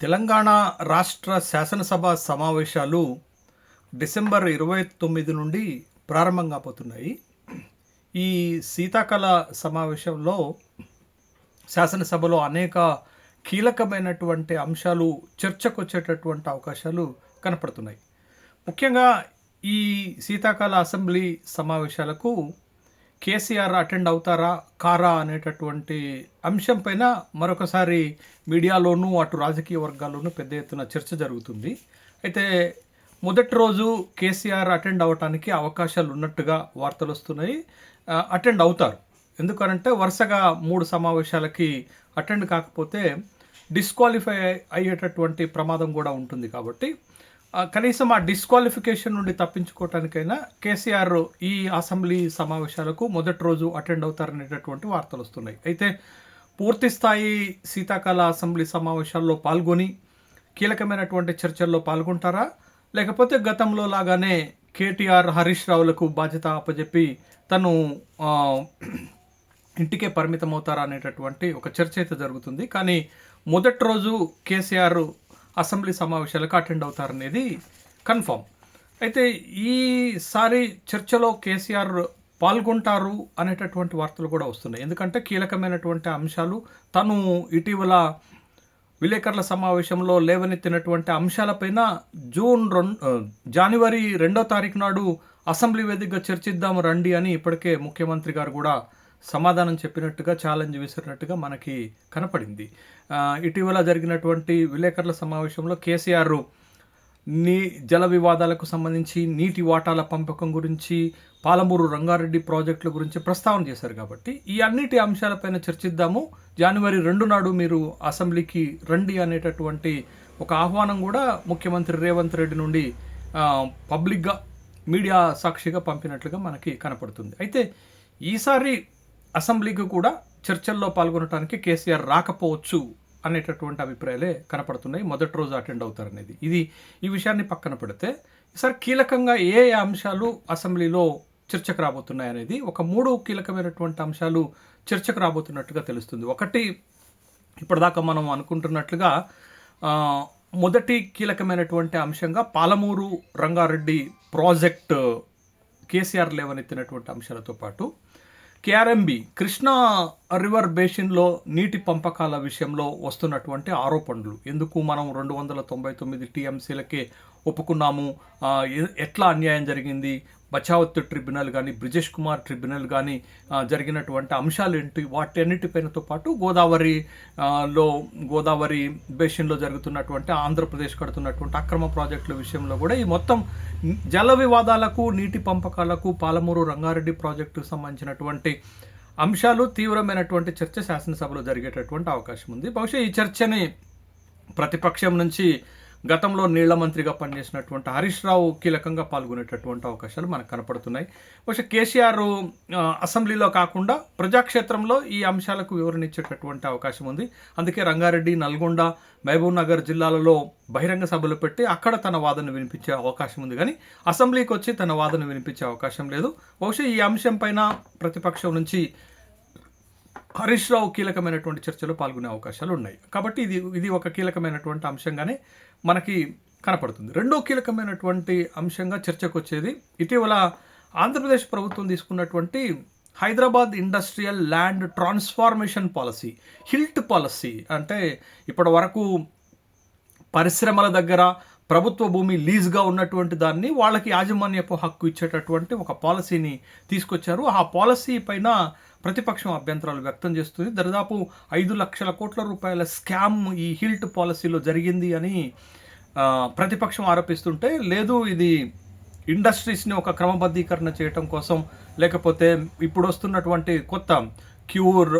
తెలంగాణ రాష్ట్ర శాసనసభ సమావేశాలు డిసెంబర్ ఇరవై తొమ్మిది నుండి ప్రారంభం కాబోతున్నాయి ఈ శీతాకాల సమావేశంలో శాసనసభలో అనేక కీలకమైనటువంటి అంశాలు చర్చకు వచ్చేటటువంటి అవకాశాలు కనపడుతున్నాయి. ముఖ్యంగా ఈ శీతాకాల అసెంబ్లీ సమావేశాలకు కేసీఆర్ అటెండ్ అవుతారా కారా అనేటటువంటి అంశం పైన మరొకసారి మీడియాలోనూ అటు రాజకీయ వర్గాల్లోనూ పెద్ద ఎత్తున చర్చ జరుగుతుంది. అయితే మొదటి రోజు కేసీఆర్ అటెండ్ అవ్వటానికి అవకాశాలు ఉన్నట్టుగా వార్తలు వస్తున్నాయి. అటెండ్ అవుతారు. ఎందుకనంటే వరుసగా మూడు సమావేశాలకి అటెండ్ కాకపోతే డిస్క్వాలిఫై అయ్యేటటువంటి ప్రమాదం కూడా ఉంటుంది కాబట్టి కనీసం ఆ డిస్క్వాలిఫికేషన్ నుండి తప్పించుకోవటానికైనా కేసీఆర్ ఈ అసెంబ్లీ సమావేశాలకు మొదటి రోజు అటెండ్ అవుతారనేటటువంటి వార్తలు వస్తున్నాయి. అయితే పూర్తి స్థాయి శీతాకాల అసెంబ్లీ సమావేశాల్లో పాల్గొని కీలకమైనటువంటి చర్చల్లో పాల్గొంటారా? లేకపోతే గతంలో లాగానే కేటీఆర్ హరీష్ రావులకు బాధ్యత అప్పజెప్పి తను ఇంటికే పరిమితం అవుతారా అనేటటువంటి ఒక చర్చ అయితే జరుగుతుంది. కానీ మొదటి రోజు కేసీఆర్ అసెంబ్లీ సమావేశాలకు అటెండ్ అవుతారనేది కన్ఫామ్ అయితే ఈసారి చర్చలో కేసీఆర్ పాల్గొంటారు అనేటటువంటి వార్తలు కూడా వస్తున్నాయి. ఎందుకంటే కీలకమైనటువంటి అంశాలు తను ఇటీవల విలేకరుల సమావేశంలో లేవనెత్తినటువంటి అంశాలపైన జూన్ రెండు జనవరి రెండో తారీఖు నాడు అసెంబ్లీ వేదికగా చర్చిద్దాము రండి అని ఇప్పటికే ముఖ్యమంత్రి గారు కూడా సమాధానం చెప్పినట్టుగా ఛాలెంజ్ విసిరినట్టుగా మనకి కనపడింది. ఇటీవల జరిగినటువంటి విలేకరుల సమావేశంలో కేసీఆర్ నీ జల వివాదాలకు సంబంధించి నీటి వాటాల పంపకం గురించి పాలమూరు రంగారెడ్డి ప్రాజెక్టుల గురించి ప్రస్తావన చేశారు కాబట్టి ఈ అన్నిటి అంశాలపైన చర్చిద్దాము. జనవరి రెండు నాడు మీరు అసెంబ్లీకి రండి అనేటటువంటి ఒక ఆహ్వానం కూడా ముఖ్యమంత్రి రేవంత్ రెడ్డి నుండి పబ్లిక్గా మీడియా సాక్షిగా పంపినట్లుగా మనకి కనపడుతుంది. అయితే ఈసారి అసెంబ్లీకి కూడా చర్చల్లో పాల్గొనడానికి కేసీఆర్ రాకపోవచ్చు అనేటటువంటి అభిప్రాయాలే కనపడుతున్నాయి. మొదటి రోజు అటెండ్ అవుతారనేది. ఇది ఈ విషయాన్ని పక్కన పెడితే ఈసారి కీలకంగా ఏ అంశాలు అసెంబ్లీలో చర్చకు రాబోతున్నాయి అనేది ఒక మూడు కీలకమైనటువంటి అంశాలు చర్చకు రాబోతున్నట్టుగా తెలుస్తుంది. ఒకటి ఇప్పటిదాకా మనం అనుకుంటున్నట్లుగా మొదటి కీలకమైనటువంటి అంశంగా పాలమూరు రంగారెడ్డి ప్రాజెక్ట్ కేసీఆర్ లేవనెత్తినటువంటి అంశాలతో పాటు కేఆర్ఎంబి కృష్ణా రివర్ బేసిన్లో నీటి పంపకాల విషయంలో వస్తున్నటువంటి ఆరోపణలు. ఎందుకు మనం రెండు వందల తొంభై తొమ్మిది టీఎంసీలకే ఒప్పుకున్నాము? ఎట్లా అన్యాయం జరిగింది? బచావత్ ట్రిబ్యునల్ కానీ బ్రిజేష్ కుమార్ ట్రిబ్యునల్ కానీ జరిగినటువంటి అంశాలు ఏంటి వాటి అన్నిటిపైనతో పాటు గోదావరి లో గోదావరి బేషన్లో జరుగుతున్నటువంటి ఆంధ్రప్రదేశ్ కడుతున్నటువంటి అక్రమ ప్రాజెక్టుల విషయంలో కూడా ఈ మొత్తం జల వివాదాలకు నీటి పంపకాలకు పాలమూరు రంగారెడ్డి ప్రాజెక్టుకు సంబంధించినటువంటి అంశాలు తీవ్రమైనటువంటి చర్చ శాసనసభలో జరిగేటటువంటి అవకాశం ఉంది. బహుశా ఈ చర్చని ప్రతిపక్షం నుంచి గతంలో నీళ్ళ మంత్రిగా పనిచేసినటువంటి హరీష్ రావు కీలకంగా పాల్గొనేటటువంటి అవకాశాలు మనకు కనపడుతున్నాయి. బహుశా కేసీఆర్ అసెంబ్లీలో కాకుండా ప్రజాక్షేత్రంలో ఈ అంశాలకు వివరణ ఇచ్చేటటువంటి అవకాశం ఉంది. అందుకే రంగారెడ్డి నల్గొండ మహబూబ్ నగర్ జిల్లాలలో బహిరంగ సభలు పెట్టి అక్కడ తన వాదన వినిపించే అవకాశం ఉంది. కానీ అసెంబ్లీకి వచ్చి తన వాదన వినిపించే అవకాశం లేదు. బహుశా ఈ అంశం పైన ప్రతిపక్షం నుంచి హరీష్ రావు కీలకమైనటువంటి చర్చలో పాల్గొనే అవకాశాలు ఉన్నాయి. కాబట్టి ఇది ఇది ఒక కీలకమైనటువంటి అంశంగానే మనకి కనపడుతుంది. రెండో కీలకమైనటువంటి అంశంగా చర్చకు వచ్చేది ఇటీవల ఆంధ్రప్రదేశ్ ప్రభుత్వం తీసుకున్నటువంటి Hyderabad industrial land transformation policy HILT policy అంటే ఇప్పటి వరకు పరిశ్రమల దగ్గర ప్రభుత్వ భూమి లీజ్గా ఉన్నటువంటి దాన్ని వాళ్ళకి యాజమాన్యపు హక్కు ఇచ్చేటటువంటి ఒక పాలసీని తీసుకొచ్చారు. ఆ పాలసీ పైన ప్రతిపక్షం అభ్యంతరాలు వ్యక్తం చేస్తుంది. దరిదాపు ఐదు లక్షల కోట్ల రూపాయల స్కామ్ ఈ హిల్ట్ పాలసీలో జరిగింది అని ప్రతిపక్షం ఆరోపిస్తుంటే లేదు ఇది ఇండస్ట్రీస్ని ఒక క్రమబద్ధీకరణ చేయటం కోసం లేకపోతే ఇప్పుడు వస్తున్నటువంటి కొత్త క్యూర్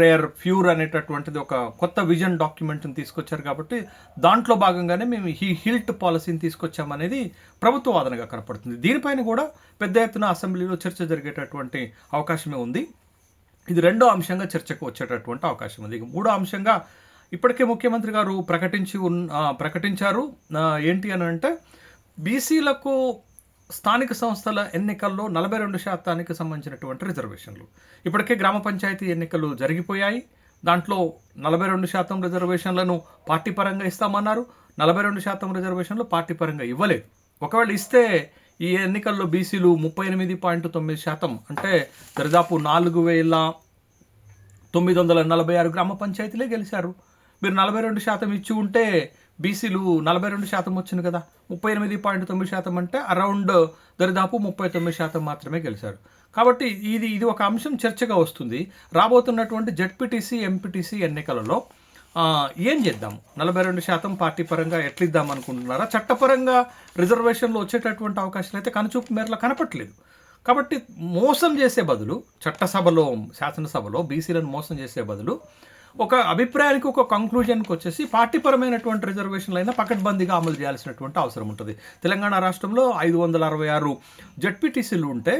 రేర్ ఫ్యూర్ అనేటటువంటిది ఒక కొత్త విజన్ డాక్యుమెంట్ని తీసుకొచ్చారు కాబట్టి దాంట్లో భాగంగానే మేము ఈ హిల్ట్ పాలసీని తీసుకొచ్చామనేది ప్రభుత్వ వాదనగా కనపడుతుంది. దీనిపైన కూడా పెద్ద ఎత్తున అసెంబ్లీలో చర్చ జరిగేటటువంటి అవకాశమే ఉంది. ఇది రెండో అంశంగా చర్చకు వచ్చేటటువంటి అవకాశం ఉంది. ఇక మూడో అంశంగా ఇప్పటికే ముఖ్యమంత్రి గారు ప్రకటించి ఉన్ ప్రకటించారు. ఏంటి అని అంటే బీసీలకు స్థానిక సంస్థల ఎన్నికల్లో నలభై రెండు శాతానికి సంబంధించినటువంటి రిజర్వేషన్లు. ఇప్పటికే గ్రామ పంచాయతీ ఎన్నికలు జరిగిపోయాయి. దాంట్లో నలభై రెండు శాతం రిజర్వేషన్లను పార్టీ పరంగా ఇస్తామన్నారు. నలభై రెండు శాతం రిజర్వేషన్లు పార్టీ పరంగా ఇవ్వలేదు. ఒకవేళ ఇస్తే ఈ ఎన్నికల్లో బీసీలు ముప్పై ఎనిమిది పాయింట్ తొమ్మిది శాతం అంటే దరిదాపు నాలుగు వేల తొమ్మిది వందల నలభై ఆరు గ్రామ పంచాయతీలే గెలిచారు. మీరు నలభై రెండు శాతం ఇచ్చి ఉంటే బీసీలు నలభై రెండు శాతం వచ్చింది కదా ముప్పై ఎనిమిది పాయింట్ తొమ్మిది శాతం అంటే అరౌండ్ దరిదాపు ముప్పై తొమ్మిది శాతం మాత్రమే గెలిచారు. కాబట్టి ఇది ఇది ఒక అంశం చర్చగా వస్తుంది. రాబోతున్నటువంటి జడ్పీటీసీ ఎంపీటీసీ ఎన్నికలలో ఏం చేద్దాం? నలభై రెండు శాతం పార్టీ పరంగా ఎట్లిద్దాం అనుకుంటున్నారా? చట్టపరంగా రిజర్వేషన్లు వచ్చేటటువంటి అవకాశాలు అయితే కనుచూపు మేరలో కనపట్లేదు. కాబట్టి మోసం చేసే బదులు చట్టసభలో శాసనసభలో బీసీలను మోసం చేసే బదులు ఒక అభిప్రాయానికి ఒక కంక్లూజన్కి వచ్చేసి పార్టీపరమైనటువంటి రిజర్వేషన్లు అయినా పకడ్బందీగా అమలు చేయాల్సినటువంటి అవసరం ఉంటుంది. తెలంగాణ రాష్ట్రంలో ఐదు వందల అరవై ఆరు జడ్పీటీసీలు ఉంటే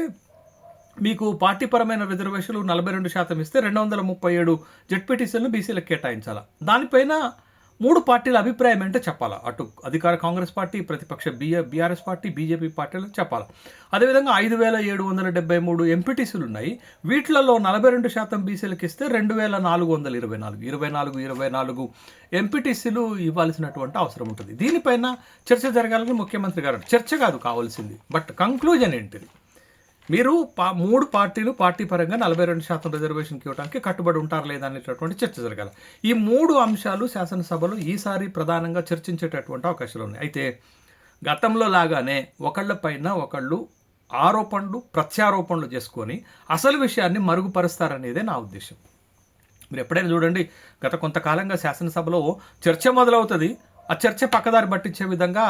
మీకు పార్టీపరమైన రిజర్వేషన్లు నలభై రెండు శాతం ఇస్తే రెండు వందల ముప్పై ఏడు జడ్పీటీసీలను బీసీలకు కేటాయించాలా? దానిపైన మూడు పార్టీల అభిప్రాయం ఏంటో చెప్పాలా? అటు అధికార కాంగ్రెస్ పార్టీ ప్రతిపక్ష బిఆర్ బీఆర్ఎస్ పార్టీ బీజేపీ పార్టీలు చెప్పాలి? అదేవిధంగా ఐదు వేల ఏడు వందల డెబ్బై మూడు ఎంపీటీసీలు ఉన్నాయి వీటిలలో నలభై రెండు శాతం బీసీలకు ఇస్తే రెండు వేల నాలుగు వందల ఇరవై నాలుగు ఇరవై నాలుగు ఇరవై నాలుగు ఎంపీటీసీలు ఇవ్వాల్సినటువంటి అవసరం ఉంటుంది. దీనిపైన చర్చ జరగాలని ముఖ్యమంత్రి గారు చర్చ కాదు కావాల్సింది. బట్ కంక్లూజన్ ఏంటిది? మీరు పా మూడు పార్టీలు పార్టీ పరంగా నలభై రెండు శాతం రిజర్వేషన్కి ఇవ్వడానికి కట్టుబడి ఉంటారు లేదా అనేటటువంటి చర్చ జరగాలి. ఈ మూడు అంశాలు శాసనసభలో ఈసారి ప్రధానంగా చర్చించేటటువంటి అవకాశాలు ఉన్నాయి. అయితే గతంలో లాగానే ఒకళ్ళపైన ఒకళ్ళు ఆరోపణలు ప్రత్యారోపణలు చేసుకొని అసలు విషయాన్ని మరుగుపరుస్తారనేదే నా ఉద్దేశం. మీరు ఎప్పుడైనా చూడండి గత కొంతకాలంగా శాసనసభలో చర్చ మొదలవుతుంది. ఆ చర్చ పక్కదారి పట్టించే విధంగా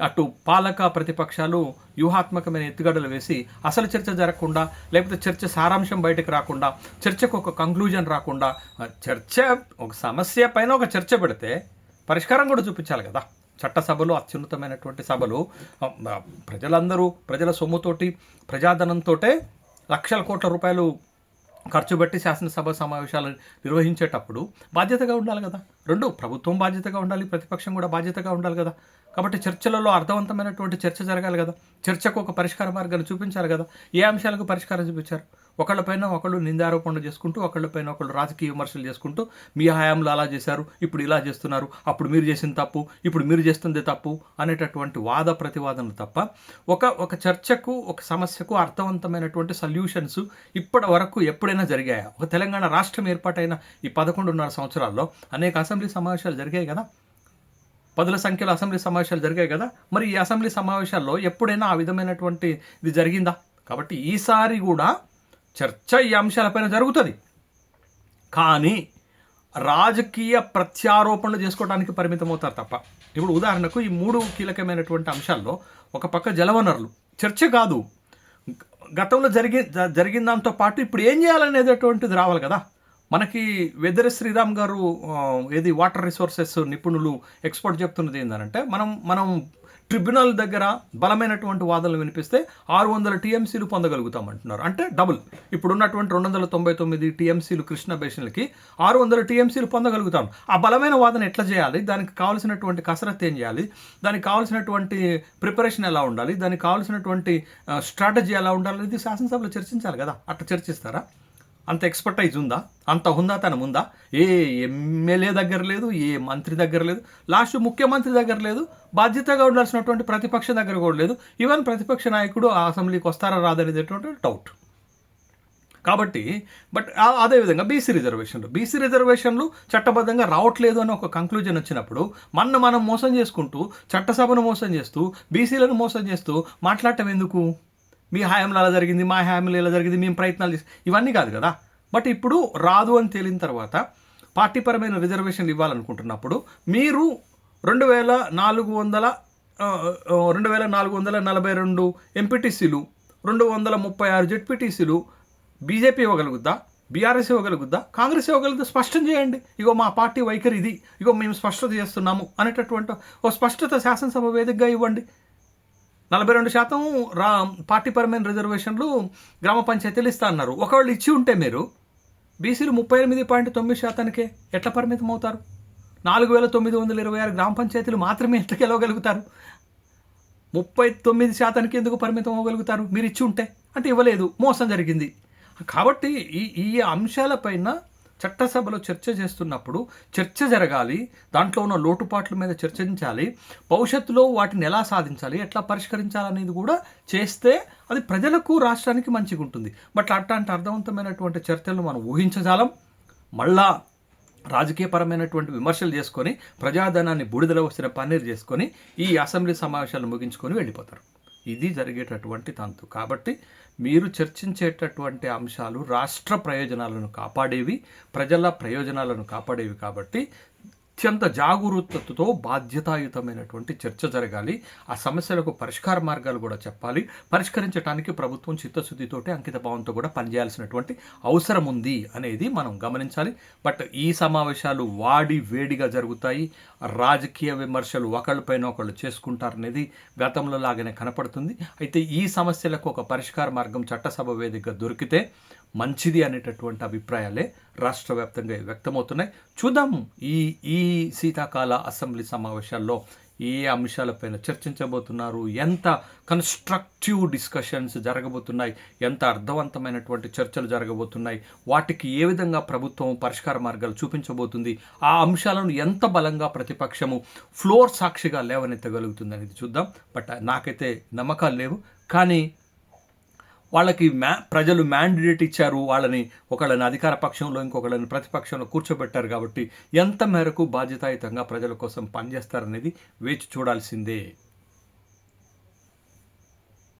అటు పాలక ప్రతిపక్షాలు వ్యూహాత్మకమైన ఎత్తుగడలు వేసి అసలు చర్చ జరగకుండా లేకపోతే చర్చ సారాంశం బయటకు రాకుండా చర్చకు ఒక కంక్లూజన్ రాకుండా చర్చ ఒక సమస్య పైన ఒక చర్చ పెడితే పరిష్కారం కూడా చూపించాలి కదా. చట్టసభలు అత్యున్నతమైనటువంటి సభలు ప్రజలందరూ ప్రజల సొమ్ముతోటి ప్రజాధనంతో లక్షల కోట్ల రూపాయలు ఖర్చు పెట్టి శాసనసభ సమావేశాలు నిర్వహించేటప్పుడు బాధ్యతగా ఉండాలి కదా. రెండు ప్రభుత్వం బాధ్యతగా ఉండాలి ప్రతిపక్షం కూడా బాధ్యతగా ఉండాలి కదా. కాబట్టి చర్చలలో అర్థవంతమైనటువంటి చర్చ జరగాలి కదా. చర్చకు ఒక పరిష్కార మార్గాన్ని చూపించాలి కదా. ఏ అంశాలకు పరిష్కారం చూపించారు? ఒకళ్ళపైన ఒకళ్ళు నిందారోపణలు చేసుకుంటూ ఒకళ్ళపైన ఒకళ్ళు రాజకీయ విమర్శలు చేసుకుంటూ మీ హయాంలో అలా చేశారు ఇప్పుడు ఇలా చేస్తున్నారు అప్పుడు మీరు చేసిన తప్పు ఇప్పుడు మీరు చేస్తుంది తప్పు అనేటటువంటి వాద ప్రతివాదనలు తప్ప ఒక ఒక చర్చకు ఒక సమస్యకు అర్థవంతమైనటువంటి సొల్యూషన్స్ ఇప్పటి వరకు ఎప్పుడైనా జరిగాయా? ఒక తెలంగాణ రాష్ట్రం ఏర్పాటైన ఈ పదకొండున్నర సంవత్సరాల్లో అనేక అసెంబ్లీ సమావేశాలు జరిగాయి కదా? పదుల సంఖ్యలో అసెంబ్లీ సమావేశాలు జరిగాయి కదా? మరి ఈ అసెంబ్లీ సమావేశాల్లో ఎప్పుడైనా ఆ విధమైనటువంటి ఇది జరిగిందా? కాబట్టి ఈసారి కూడా చర్చ ఈ అంశాలపైన జరుగుతుంది. కానీ రాజకీయ ప్రత్యారోపణలు చేసుకోవడానికి పరిమితమవుతారు తప్ప. ఇప్పుడు ఉదాహరణకు ఈ మూడు కీలకమైనటువంటి అంశాల్లో ఒక పక్క జలవనరులు. చర్చ కాదు. గతంలో జరిగి జరిగిన దాంతో పాటు ఇప్పుడు ఏం చేయాలనేటటువంటిది రావాలి కదా. మనకి వెదర్ శ్రీరామ్ గారు ఏది వాటర్ రిసోర్సెస్ నిపుణులు ఎక్స్పర్ట్ చెప్తున్నది ఏంటంటే మనం మనం ట్రిబ్యునల్ దగ్గర బలమైనటువంటి వాదనలు వినిపిస్తే ఆరు వందల టీఎంసీలు పొందగలుగుతాం అంటున్నారు అంటే డబుల్. ఇప్పుడు ఉన్నటువంటి రెండు వందల తొంభై తొమ్మిది టీఎంసీలు కృష్ణ బేసిన్లకి ఆరు వందల టీఎంసీలు పొందగలుగుతాం. ఆ బలమైన వాదన ఎట్లా చేయాలి? దానికి కావాల్సినటువంటి కసరత్తు ఏం చేయాలి? దానికి కావాల్సినటువంటి ప్రిపరేషన్ ఎలా ఉండాలి? దానికి కావాల్సినటువంటి స్ట్రాటజీ ఎలా ఉండాలి అనేది శాసనసభలో చర్చించాలి కదా. అట్లా చర్చిస్తారా? అంత ఎక్స్పర్టైజ్ ఉందా? అంత హుందాతనం ఉందా? ఏ ఎమ్మెల్యే దగ్గర లేదు ఏ మంత్రి దగ్గర లేదు లాస్ట్ ముఖ్యమంత్రి దగ్గర లేదు బాధ్యతగా ఉండాల్సినటువంటి ప్రతిపక్ష దగ్గర కూడా లేదు. ఈవెన్ ప్రతిపక్ష నాయకుడు ఆ అసెంబ్లీకి వస్తారా రాదనేటటువంటి డౌట్ కాబట్టి బట్ ఆ- అదేవిధంగా బీసీ రిజర్వేషన్లు బీసీ రిజర్వేషన్లు చట్టబద్ధంగా రావట్లేదు అని ఒక కంక్లూజన్ వచ్చినప్పుడు మన మనం మోసం చేసుకుంటూ చట్టసభను మోసం చేస్తూ బీసీలను మోసం చేస్తూ మాట్లాడటం ఎందుకు? మీ హయాంలో అలా జరిగింది మా హయాంలో ఇలా జరిగింది మేము ప్రయత్నాలు చేసి ఇవన్నీ కాదు కదా. బట్ ఇప్పుడు రాదు అని తేలిన తర్వాత పార్టీపరమైన రిజర్వేషన్లు ఇవ్వాలనుకుంటున్నప్పుడు మీరు రెండు వేల నాలుగు వందల రెండు వేల నాలుగు వందల నలభై రెండు ఎంపీటీసీలు రెండు వందల ముప్పై ఆరు జెడ్పీటీసీలు బీజేపీ ఇవ్వగలుగుద్దా బీఆర్ఎస్ ఇవ్వగలుగుద్దా కాంగ్రెస్ ఇవ్వగలుగుతా స్పష్టం చేయండి. ఇగో మా పార్టీ వైఖరి ఇది. ఇగో మేము స్పష్టత చేస్తున్నాము అనేటటువంటి ఓ స్పష్టత శాసనసభ వేదికగా ఇవ్వండి. నలభై రెండు శాతం రా పార్టీపరమైన రిజర్వేషన్లు గ్రామ పంచాయతీలు ఇస్తా అన్నారు ఒకవేళ ఇచ్చి ఉంటే మీరు బీసీలు ముప్పై ఎనిమిది పాయింట్ తొమ్మిది శాతానికే ఎట్లా పరిమితం అవుతారు నాలుగు వేల తొమ్మిది వందల ఇరవై ఆరు గ్రామ పంచాయతీలు మాత్రమే ఎంత గెలవగలుగుతారు? ముప్పై తొమ్మిది శాతానికి ఎందుకు పరిమితం అవ్వగలుగుతారు మీరు ఇచ్చి ఉంటే. అంటే ఇవ్వలేదు. మోసం జరిగింది. కాబట్టి ఈ ఈ అంశాలపైన చట్టసభలో చర్చ చేస్తున్నప్పుడు చర్చ జరగాలి దాంట్లో ఉన్న లోటుపాట్ల మీద చర్చించాలి భవిష్యత్తులో వాటిని ఎలా సాధించాలి ఎట్లా పరిష్కరించాలనేది కూడా చేస్తే అది ప్రజలకు రాష్ట్రానికి మంచిగా ఉంటుంది. బట్ అట్లాంటి అర్థవంతమైనటువంటి చర్చలను మనం ఊహించజాలం. మళ్ళా రాజకీయపరమైనటువంటి విమర్శలు చేసుకొని ప్రజాధనాన్ని బూడిదల వచ్చిన పన్నీరు చేసుకొని ఈ అసెంబ్లీ సమావేశాలు ముగించుకొని వెళ్ళిపోతారు. ఇది జరిగేటటువంటి తంతు. కాబట్టి మీరు చర్చించేటటువంటి అంశాలు రాష్ట్ర ప్రయోజనాలను కాపాడేవి ప్రజల ప్రయోజనాలను కాపాడేవి కాబట్టి అత్యంత జాగరూకతతో బాధ్యతాయుతమైనటువంటి చర్చ జరగాలి. ఆ సమస్యలకు పరిష్కార మార్గాలు కూడా చెప్పాలి. పరిష్కరించడానికి ప్రభుత్వం చిత్తశుద్ధితోటి అంకిత భావంతో కూడా పనిచేయాల్సినటువంటి అవసరం ఉంది అనేది మనం గమనించాలి. బట్ ఈ సమావేశాలు వాడి వేడిగా జరుగుతాయి. రాజకీయ విమర్శలు ఒకళ్ళపైన ఒకళ్ళు చేసుకుంటారనేది గతంలో లాగానే కనపడుతుంది. అయితే ఈ సమస్యలకు ఒక పరిష్కార మార్గం చట్టసభ వేదిక దొరికితే మంచిది అనేటటువంటి అభిప్రాయాలే రాష్ట్ర వ్యాప్తంగా వ్యక్తమవుతున్నాయి. చూద్దాం ఈ ఈ శీతాకాల అసెంబ్లీ సమావేశాల్లో ఏ అంశాలపైన చర్చించబోతున్నారు ఎంత కన్స్ట్రక్టివ్ డిస్కషన్స్ జరగబోతున్నాయి ఎంత అర్థవంతమైనటువంటి చర్చలు జరగబోతున్నాయి వాటికి ఏ విధంగా ప్రభుత్వం పరిష్కార మార్గాలు చూపించబోతుంది ఆ అంశాలను ఎంత బలంగా ప్రతిపక్షము ఫ్లోర్ సాక్షిగా లేవనెత్తగలుగుతుంది అనేది చూద్దాం. బట్ నాకైతే నమ్మకాలు లేవు. కానీ వాళ్ళకి మ్యా ప్రజలు మ్యాండేట్ ఇచ్చారు వాళ్ళని ఒకళ్ళని అధికార పక్షంలో ఇంకొకళ్ళని ప్రతిపక్షంలో కూర్చోబెట్టారు కాబట్టి ఎంత మేరకు బాధ్యతాయుతంగా ప్రజల కోసం పనిచేస్తారనేది వేచి చూడాల్సిందే.